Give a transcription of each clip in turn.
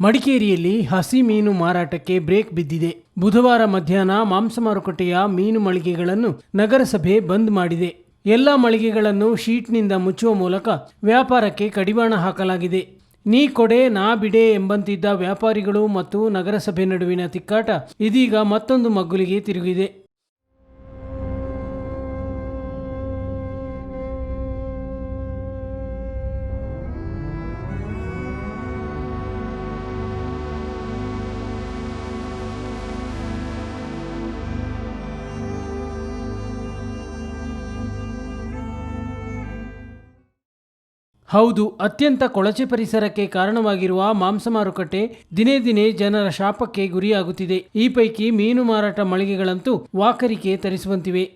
ಮಡಿಕೇರಿಯಲ್ಲಿ ಹಸಿ ಮೀನು ಮಾರಾಟಕ್ಕೆ ಬ್ರೇಕ್ ಬಿದ್ದಿದೆ. ಬುಧವಾರ ಮಧ್ಯಾಹ್ನ ಮಾಂಸ ಮಾರುಕಟ್ಟೆಯ ಮೀನು ಮಳಿಗೆಗಳನ್ನು ನಗರಸಭೆ ಬಂದ್ ಮಾಡಿದೆ. ಎಲ್ಲ ಮಳಿಗೆಗಳನ್ನು ಶೀಟ್ನಿಂದ ಮುಚ್ಚುವ ಮೂಲಕ ವ್ಯಾಪಾರಕ್ಕೆ ಕಡಿವಾಣ ಹಾಕಲಾಗಿದೆ. ನೀ ಕೊಡೆ, ನಾ ಬಿಡೆ ಎಂಬಂತಿದ್ದ ವ್ಯಾಪಾರಿಗಳು ಮತ್ತು ನಗರಸಭೆ ನಡುವಿನ ತಿಕ್ಕಾಟ ಇದೀಗ ಮತ್ತೊಂದು ಮಗ್ಗುಲಿಗೆ ತಿರುಗಿದೆ. ಹೌದು, ಅತ್ಯಂತ ಕೊಳಚೆ ಪರಿಸರಕ್ಕೆ ಕಾರಣವಾಗಿರುವ ಮಾಂಸ ಮಾರುಕಟ್ಟೆ ದಿನೇ ದಿನೇ ಜನರ ಶಾಪಕ್ಕೆ ಗುರಿಯಾಗುತ್ತಿದೆ. ಈ ಪೈಕಿ ಮೀನು ಮಾರಾಟ ಮಳಿಗೆಗಳಂತೂ ವಾಕರಿಕೆ ತರಿಸುವಂತಿವೆ.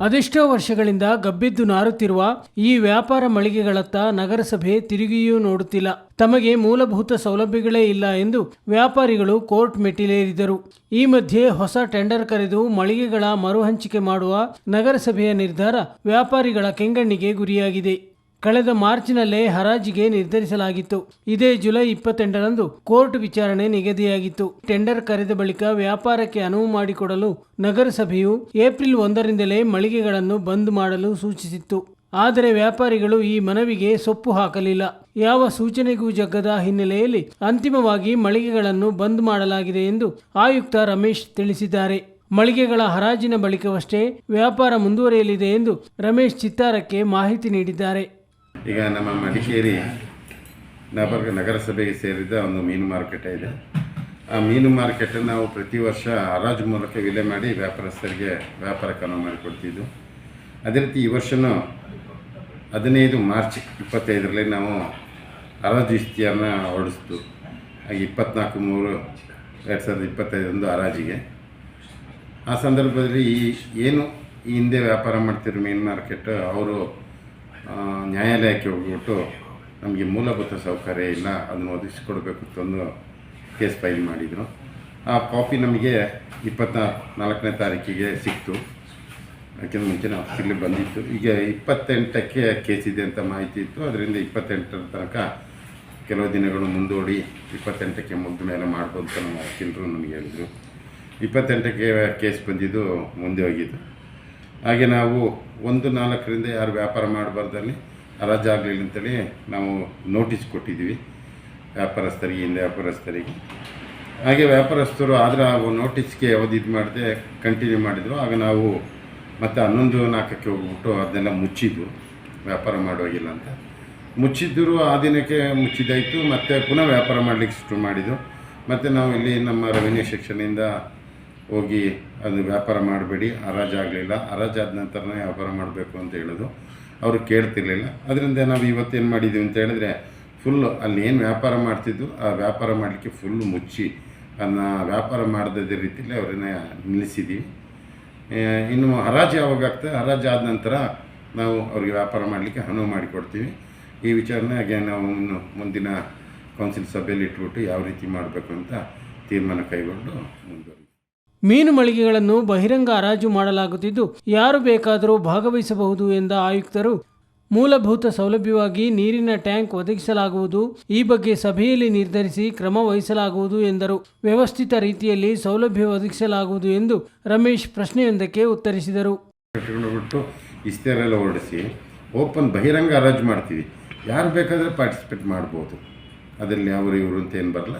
ಅದೆಷ್ಟೋ ವರ್ಷಗಳಿಂದ ಗಬ್ಬೆದ್ದು ನಾರುತ್ತಿರುವ ಈ ವ್ಯಾಪಾರ ಮಳಿಗೆಗಳತ್ತ ನಗರಸಭೆ ತಿರುಗಿಯೂ ನೋಡುತ್ತಿಲ್ಲ. ತಮಗೆ ಮೂಲಭೂತ ಸೌಲಭ್ಯಗಳೇ ಇಲ್ಲ ಎಂದು ವ್ಯಾಪಾರಿಗಳು ಕೋರ್ಟ್ ಮೆಟ್ಟಿಲೇರಿದರು. ಈ ಮಧ್ಯೆ ಹೊಸ ಟೆಂಡರ್ ಕರೆದು ಮಳಿಗೆಗಳ ಮರುಹಂಚಿಕೆ ಮಾಡುವ ನಗರಸಭೆಯ ನಿರ್ಧಾರ ವ್ಯಾಪಾರಿಗಳ ಕೆಂಗಣ್ಣಿಗೆ ಗುರಿಯಾಗಿದೆ. ಕಳೆದ ಮಾರ್ಚ್ನಲ್ಲೇ ಹರಾಜಿಗೆ ನಿರ್ಧರಿಸಲಾಗಿತ್ತು. ಇದೇ ಜುಲೈ ಇಪ್ಪತ್ತೆಂಟರಂದು ಕೋರ್ಟ್ ವಿಚಾರಣೆ ನಿಗದಿಯಾಗಿತ್ತು. ಟೆಂಡರ್ ಕರೆದ ಬಳಿಕ ವ್ಯಾಪಾರಕ್ಕೆ ಅನುವು ಮಾಡಿಕೊಡಲು ನಗರಸಭೆಯು ಏಪ್ರಿಲ್ ಒಂದರಿಂದಲೇ ಮಳಿಗೆಗಳನ್ನು ಬಂದ್ ಮಾಡಲು ಸೂಚಿಸಿತ್ತು. ಆದರೆ ವ್ಯಾಪಾರಿಗಳು ಈ ಮನವಿಗೆ ಸೊಪ್ಪು ಹಾಕಲಿಲ್ಲ. ಯಾವ ಸೂಚನೆಗೂ ಜಗ್ಗದ ಹಿನ್ನೆಲೆಯಲ್ಲಿ ಅಂತಿಮವಾಗಿ ಮಳಿಗೆಗಳನ್ನು ಬಂದ್ ಮಾಡಲಾಗಿದೆ ಎಂದು ಆಯುಕ್ತ ರಮೇಶ್ ತಿಳಿಸಿದ್ದಾರೆ. ಮಳಿಗೆಗಳ ಹರಾಜಿನ ಬಳಿಕವಷ್ಟೇ ವ್ಯಾಪಾರ ಮುಂದುವರಿಯಲಿದೆ ಎಂದು ರಮೇಶ್ ಚಿತ್ತಾರಕ್ಕೆ ಮಾಹಿತಿ ನೀಡಿದ್ದಾರೆ. ಈಗ ನಮ್ಮ ಮಡಿಕೇರಿ ನಗರ ನಗರಸಭೆಗೆ ಸೇರಿದ ಒಂದು ಮೀನು ಮಾರುಕಟ್ಟೆ ಇದೆ. ಆ ಮೀನು ಮಾರುಕಟ್ಟೆ ನಾವು ಪ್ರತಿ ವರ್ಷ ಹರಾಜು ಮೂಲಕ ವಿಲೆ ಮಾಡಿ ವ್ಯಾಪಾರಸ್ಥರಿಗೆ ವ್ಯಾಪಾರಕ್ಕೆ ಅನುವು ಮಾಡಿಕೊಡ್ತಿದ್ದು. ಅದೇ ರೀತಿ ಈ ವರ್ಷವೂ ಹದಿನೈದು ಮಾರ್ಚ್ ಇಪ್ಪತ್ತೈದರಲ್ಲಿ ನಾವು ಹರಾಜು ಇಷ್ಟಿಯನ್ನು ಹೊರಡಿಸ್ತು ಹಾಗೆ ಇಪ್ಪತ್ನಾಲ್ಕು ಮೂರು ಎರಡು ಸಾವಿರದ ಇಪ್ಪತ್ತೈದರಂದು ಹರಾಜಿಗೆ. ಆ ಸಂದರ್ಭದಲ್ಲಿ ಈ ಏನು ಈ ಹಿಂದೆ ವ್ಯಾಪಾರ ಮಾಡ್ತಿರೋ ಮೀನು ಮಾರ್ಕೆಟ್ ಅವರು ನ್ಯಾಯಾಲಯಕ್ಕೆ ಹೋಗ್ಬಿಟ್ಟು ನಮಗೆ ಮೂಲಭೂತ ಸೌಕರ್ಯ ಇಲ್ಲ, ಅದನ್ನು ಒದಗಿಸಿಕೊಡ್ಬೇಕು ಅಂತ ಒಂದು ಕೇಸ್ ಫೈಲ್ ಮಾಡಿದರು. ಆ ಕಾಪಿ ನಮಗೆ ಇಪ್ಪತ್ನಾಲ್ಕು ನಾಲ್ಕನೇ ತಾರೀಕಿಗೆ ಸಿಕ್ತು. ಅದಕ್ಕಿಂತ ಮುಂಚೆ ಆಫೀಸಿಗೆ ಬಂದಿತ್ತು. ಈಗ ಇಪ್ಪತ್ತೆಂಟಕ್ಕೆ ಕೇಸ್ ಇದೆ ಅಂತ ಮಾಹಿತಿ ಇತ್ತು. ಅದರಿಂದ ಇಪ್ಪತ್ತೆಂಟರ ತನಕ ಕೆಲವು ದಿನಗಳು ಮುಂದೂಡಿ ಇಪ್ಪತ್ತೆಂಟಕ್ಕೆ ಮುಗಿದ ಮೇಲೆ ಮಾಡ್ಬೋದು ಅಂತ ನಮ್ಮ ವಕೀಲರು ನಮಗೆ ಹೇಳಿದರು. ಇಪ್ಪತ್ತೆಂಟಕ್ಕೆ ಕೇಸ್ ಬಂದಿದ್ದು ಮುಂದೆ ಹೋಗಿದ್ದು. ಹಾಗೆ ನಾವು ಒಂದು ನಾಲ್ಕರಿಂದ ಯಾರು ವ್ಯಾಪಾರ ಮಾಡಬಾರ್ದಲ್ಲಿ ಹರಾಜಾಗಲಿಲ್ಲ ಅಂತೇಳಿ ನಾವು ನೋಟಿಸ್ ಕೊಟ್ಟಿದ್ದೀವಿ ವ್ಯಾಪಾರಸ್ಥರಿಗೆ, ಹಿಂದೆ ವ್ಯಾಪಾರಸ್ಥರಿಗೆ. ಹಾಗೆ ವ್ಯಾಪಾರಸ್ಥರು ಆದರೆ ಆ ನೋಟಿಸ್ಗೆ ಯಾವುದು ಇದು ಮಾಡದೆ ಕಂಟಿನ್ಯೂ ಮಾಡಿದರು. ಆಗ ನಾವು ಮತ್ತು ಹನ್ನೊಂದು ನಾಲ್ಕಕ್ಕೆ ಹೋಗ್ಬಿಟ್ಟು ಅದನ್ನೆಲ್ಲ ಮುಚ್ಚಿದ್ದು, ವ್ಯಾಪಾರ ಮಾಡುವಾಗಿಲ್ಲ ಅಂತ. ಮುಚ್ಚಿದ್ದರು ಆ ದಿನಕ್ಕೆ ಮುಚ್ಚಿದಾಯಿತು, ಮತ್ತು ಪುನಃ ವ್ಯಾಪಾರ ಮಾಡಲಿಕ್ಕೆ ಶುರು ಮಾಡಿದ್ದು. ಮತ್ತು ನಾವು ಇಲ್ಲಿ ನಮ್ಮ ರೆವಿನ್ಯೂ ಸೆಕ್ಷನಿಂದ ಹೋಗಿ ಅದು ವ್ಯಾಪಾರ ಮಾಡಬೇಡಿ ಹರಾಜಾಗಲಿಲ್ಲ ಆದ ನಂತರನೇ ವ್ಯಾಪಾರ ಮಾಡಬೇಕು ಅಂತ ಹೇಳೋದು. ಅವರು ಕೇಳ್ತಿರ್ಲಿಲ್ಲ. ಅದರಿಂದ ನಾವು ಇವತ್ತೇನು ಮಾಡಿದ್ದೀವಿ ಅಂತ ಹೇಳಿದ್ರೆ ಫುಲ್ಲು ಅಲ್ಲಿ ಏನು ವ್ಯಾಪಾರ ಮಾಡ್ತಿದ್ದು ಆ ವ್ಯಾಪಾರ ಮಾಡಲಿಕ್ಕೆ ಫುಲ್ ಮುಚ್ಚಿ ಅದನ್ನ ವ್ಯಾಪಾರ ಮಾಡದೇ ರೀತಿಯಲ್ಲಿ ಅವರನ್ನ ನಿಲ್ಲಿಸಿದ್ದೀವಿ ಇನ್ನು ಹರಾಜು ಯಾವಾಗ ಆಗ್ತದೆ? ಹರಾಜು ಆದ ನಂತರ ನಾವು ಅವ್ರಿಗೆ ವ್ಯಾಪಾರ ಮಾಡಲಿಕ್ಕೆ ಅನುವು ಮಾಡಿಕೊಡ್ತೀವಿ. ಈ ವಿಚಾರನ ಹಾಗೆ ನಾವು ಇನ್ನು ಮುಂದಿನ ಕೌನ್ಸಿಲ್ ಸಭೆಯಲ್ಲಿ ಇಟ್ಬಿಟ್ಟು ಯಾವ ರೀತಿ ಮಾಡಬೇಕು ಅಂತ ತೀರ್ಮಾನ ಕೈಗೊಂಡು ಮುಂದುವರಿ ಮೀನು ಮಳಿಗೆಗಳನ್ನು ಬಹಿರಂಗ ಹರಾಜು ಮಾಡಲಾಗುತ್ತಿದ್ದು, ಯಾರು ಬೇಕಾದರೂ ಭಾಗವಹಿಸಬಹುದು ಎಂದ ಆಯುಕ್ತರು. ಮೂಲಭೂತ ಸೌಲಭ್ಯವಾಗಿ ನೀರಿನ ಟ್ಯಾಂಕ್ ಒದಗಿಸಲಾಗುವುದು, ಈ ಬಗ್ಗೆ ಸಭೆಯಲ್ಲಿ ನಿರ್ಧರಿಸಿ ಕ್ರಮ ವಹಿಸಲಾಗುವುದು ಎಂದರು. ವ್ಯವಸ್ಥಿತ ರೀತಿಯಲ್ಲಿ ಸೌಲಭ್ಯ ಒದಗಿಸಲಾಗುವುದು ಎಂದು ರಮೇಶ್ ಪ್ರಶ್ನೆಯೊಂದಕ್ಕೆ ಉತ್ತರಿಸಿದರು. ಹೊರಡಿಸಿ, ಓಪನ್ ಬಹಿರಂಗ ಹರಾಜು ಮಾಡ್ತೀವಿ. ಯಾರು ಬೇಕಾದರೂ ಪಾರ್ಟಿಸಿಪೇಟ್ ಮಾಡ್ಬೋದು. ಅದರಲ್ಲಿ ಅವರು ಇವರು ಅಂತ ಏನು ಬರಲ್ಲ.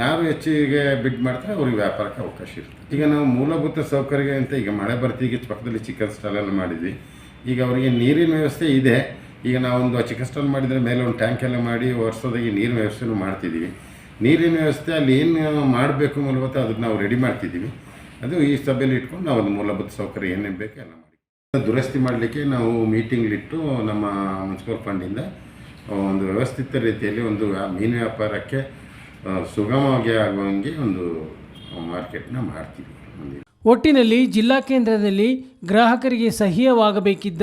ಯಾರು ಹೆಚ್ಚಿಗೆ ಬಿಡ್ ಮಾಡ್ತಾರೆ ಅವ್ರಿಗೆ ವ್ಯಾಪಾರಕ್ಕೆ ಅವಕಾಶ ಇರುತ್ತೆ. ಈಗ ನಾವು ಮೂಲಭೂತ ಸೌಕರ್ಯ ಅಂತ ಈಗ ಮಳೆ ಬರ್ತೀವಿ ಪಕ್ಕದಲ್ಲಿ ಚಿಕನ್ ಸ್ಟಾಲ್ ಎಲ್ಲ ಮಾಡಿದ್ವಿ. ಈಗ ಅವರಿಗೆ ನೀರಿನ ವ್ಯವಸ್ಥೆ ಇದೆ. ಈಗ ನಾವೊಂದು ಚಿಕನ್ ಸ್ಟಾಲ್ ಮಾಡಿದರೆ ಮೇಲೆ ಒಂದು ಟ್ಯಾಂಕ್ ಎಲ್ಲ ಮಾಡಿ ವರ್ಷದಾಗಿ ನೀರಿನ ವ್ಯವಸ್ಥೆನೂ ಮಾಡ್ತಿದ್ದೀವಿ. ನೀರಿನ ವ್ಯವಸ್ಥೆ ಅಲ್ಲಿ ಏನು ಮಾಡಬೇಕು ಮೂಲಭೂತ ಅದನ್ನು ನಾವು ರೆಡಿ ಮಾಡ್ತಿದ್ದೀವಿ. ಅದು ಈ ಸಭೆಯಲ್ಲಿ ಇಟ್ಕೊಂಡು ನಾವು ಒಂದು ಮೂಲಭೂತ ಸೌಕರ್ಯ ಏನೇನು ಬೇಕು ಎಲ್ಲ ಮಾಡಿ. ದುರಸ್ತಿ ಮಾಡಲಿಕ್ಕೆ ನಾವು ಮೀಟಿಂಗ್ಲಿಟ್ಟು ನಮ್ಮ ಮುನ್ಸಿಪಲ್ ಫಂಡಿಂದ ಒಂದು ವ್ಯವಸ್ಥಿತ ರೀತಿಯಲ್ಲಿ ಒಂದು ಮೀನು ವ್ಯಾಪಾರಕ್ಕೆ ಸುಗಮವಾಗಿ ಆಗುವಂಗೆ ಒಂದು ಮಾರ್ಕೆಟ್ನ ಮಾಡ್ತೀವಿ. ಒಟ್ಟಿನಲ್ಲಿ ಜಿಲ್ಲಾ ಕೇಂದ್ರದಲ್ಲಿ ಗ್ರಾಹಕರಿಗೆ ಸಹ್ಯವಾಗಬೇಕಿದ್ದ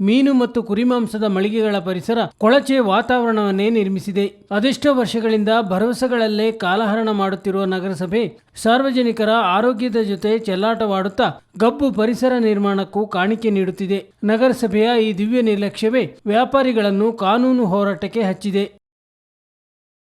ಮೀನು ಮತ್ತು ಕುರಿಮಾಂಸದ ಮಳಿಗೆಗಳ ಪರಿಸರ ಕೊಳಚೆ ವಾತಾವರಣವನ್ನೇ ನಿರ್ಮಿಸಿದೆ. ಅದೆಷ್ಟೋ ವರ್ಷಗಳಿಂದ ಭರವಸೆಗಳಲ್ಲೇ ಕಾಲಹರಣ ಮಾಡುತ್ತಿರುವ ನಗರಸಭೆ ಸಾರ್ವಜನಿಕರ ಆರೋಗ್ಯದ ಜೊತೆ ಚೆಲ್ಲಾಟವಾಡುತ್ತಾ ಗಬ್ಬು ಪರಿಸರ ನಿರ್ಮಾಣಕ್ಕೂ ಕಾಣಿಕೆ ನೀಡುತ್ತಿದೆ. ನಗರಸಭೆಯ ಈ ದಿವ್ಯ ನಿರ್ಲಕ್ಷ್ಯವೇ ವ್ಯಾಪಾರಿಗಳನ್ನು ಕಾನೂನು ಹೋರಾಟಕ್ಕೆ ಹಚ್ಚಿದೆ.